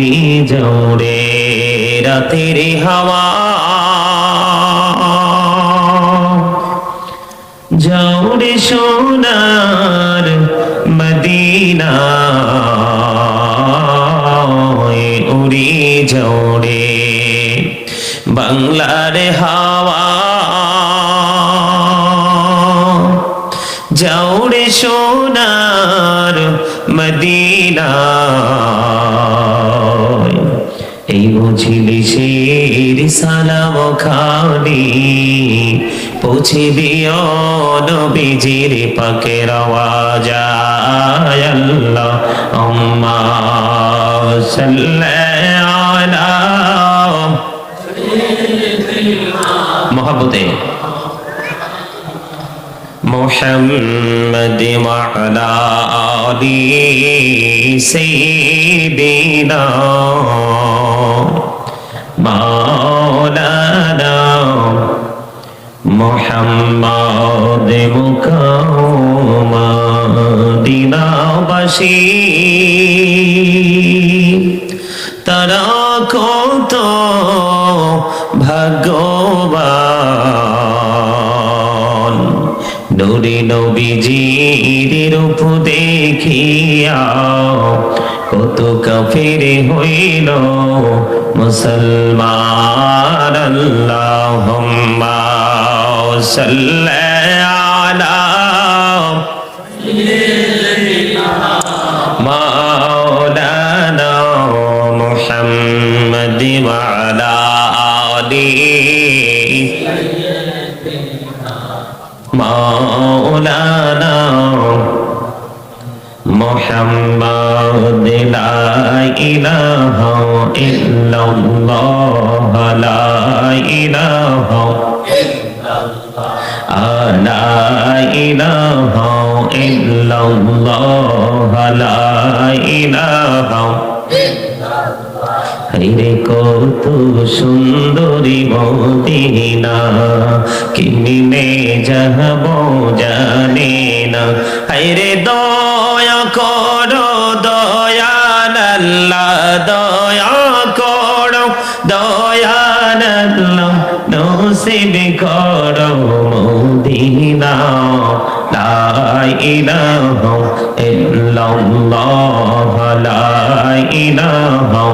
উড়ে যাও রে রাতের হাওয়া। যাও রে সোনার মদিনা। উড়ে যাও রে বাংলার হাওয়া। যাও রে সোনার মদিনা। এই বুঝিলি শির সালাম খানি পৌঁছে দিও নবীজির পাকের আওয়াজ। আল্লাহ মহাবুদে মোহাম্মদ মালা আদি সেই দিনা মাওলানা মোহাম্মদ মুকামাদিনাবাসী। তারা কত ভাগ্যবান। নবী নবীজির রূপ দেখিয়া কত কাফির হইল মুসলমান আল্লাহুম্মা সাল্লা আলা মাওলানা মুহাম্মদ ওয়া আলা আলিহি মাওলানা محمد لا إله إلا الله لا إله لا إله إلا الله لا إله হাইরে কত সুন্দরী মদিনা কিনে যাহব জানে না হাইরে দয়া করো, দয়াল দয়া করো, দয়াল নসিব করো মদিনা, লা ইলাহা ইল্লাল্লাহ, লা ইলাহা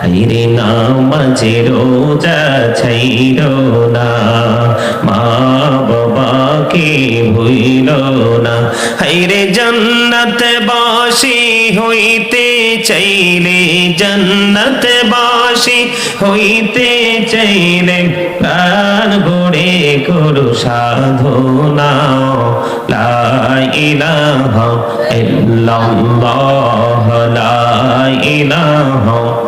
হাইরে নামাজে রোজা ছাইর না। মা বাবাকে ভুইল না। হাইরে জন্নত বাসি হইতে চাইলে জন্নত বাসি হইতে চাইলে প্রাণ ভরে করু সাধনা। লা ইলাহা ইল্লাল্লাহ, লা ইলাহা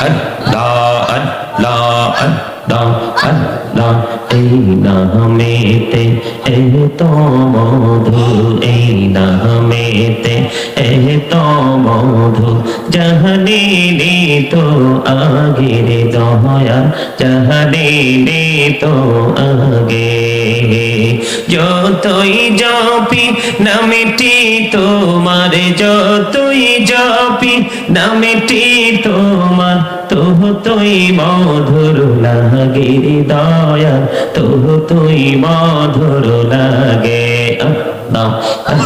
أن لا أن لا أن لا أن لا এই নামেতে এত মধু এই নামেতে এত মধু জাহানিনি তো আগির দয়া জাহানিনি তো আগে যতই জপি নামেটি তোমার, যতই জপি নামেটি তোমার তোহ তুই মধুর লাগে দয়া তোহ তুই মধুর লাগে। আল্লাহ।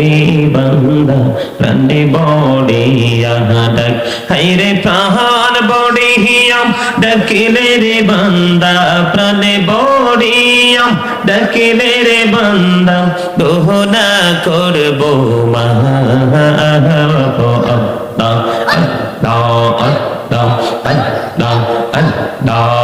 রে বান্দা, প্রাণে বড়িয়া ডাক। হাইরে প্রাণ বড়িয়াম ডাকিলে রে বান্দা, প্রাণে বড়িয়াম ডাকিলে রে বান্দা, দোহনা করব মা। আল্লাহ আল্লাহ আল্লাহ আল্লাহ আল্লাহ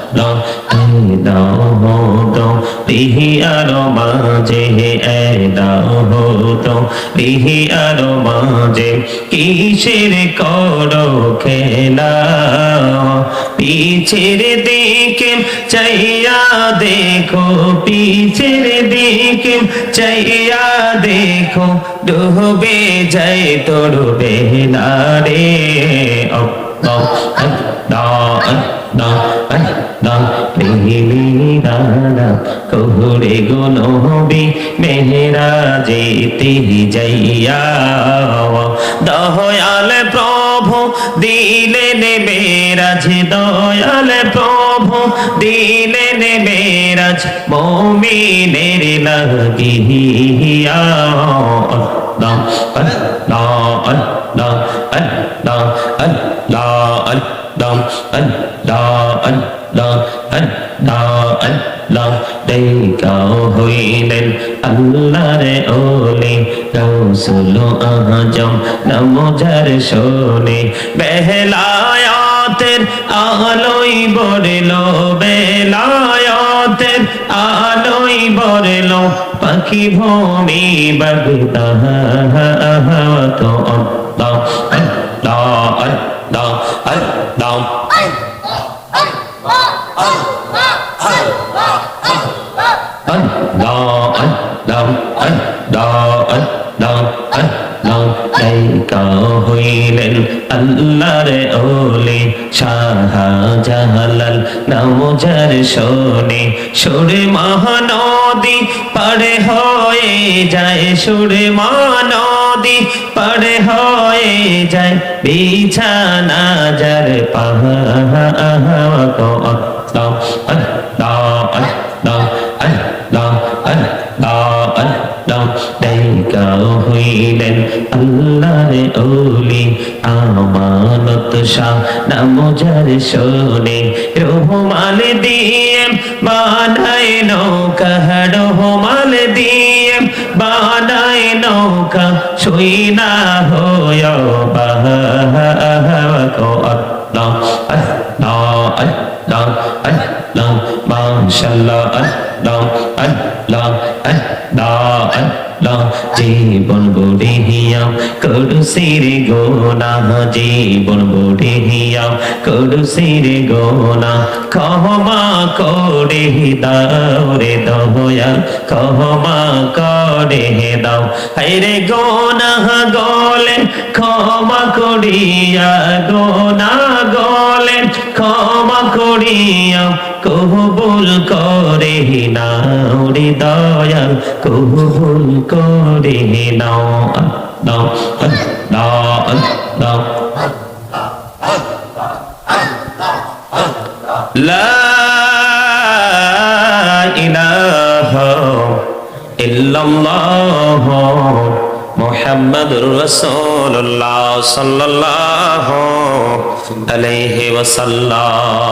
আরও মাঝে কিসের করো খেলা পিছের দিকে চাইয়া দেখো পিছের দিকে চাইয়া দেখো ডুবে যায় তোর বেলা রে আল্লাহ আল্লাহ আল্লাহ না পেলি না কহুরে গো নবী মেহরাজে তিহি যাইয়া। দয়াল প্রভু দিলে নেবে রাজ, দয়াল প্রভু দিলে নেবে রাজ, মমিনের লাগিয়া আল্লাহ আল্লাহ আল্লাহ আল্লাহ আল্লাহ আল্লাহ রসুল আজম নমজার শোনে বেহলায়াতের আলোই বড়লো বেলায়াতের আলোই বড়লো পাখি ভূমি বগতা তো আল্লাহ আল্লাহ আল্লাহ আল্লাহ Allah, হইলেন আল্লাহর ওলি শাহজালাল নামজার শোনে সুরে মহানদী পারে হয়ে যায় সুরে মহানদী পারে হয়ে যায় বিছানা যার পাহা না মোজার শোনে রোহমাল দিয়ে বানায় নৌকা হ্যাঁ, রোহমাল দিয়ে বানায় নৌকা শুই না হয় মাশাল্লাহ আহ দাম আহ দাম আহ দা আহ জীবন বুড়ে হিয়া করু সির গোনা, জীবন বুড়ে হিয়া করু সির গোনা। ক্ষমা করে দাও রে দয়া ক্ষমা করে দাও। হাইরে গোনা গলে ক্ষমা করিয়া গোনা গলে ক্ষমা করিয়া কবুল করে নাও রে দয়া কবুল করে নাও আল্লাহ আল্লাহ আল্লাহ লা ইলাহা ইল্লাল্লাহ মুহাম্মাদুর রাসূলুল্লাহ সাল্লাল্লাহু আলাইহি ওয়াসাল্লাম।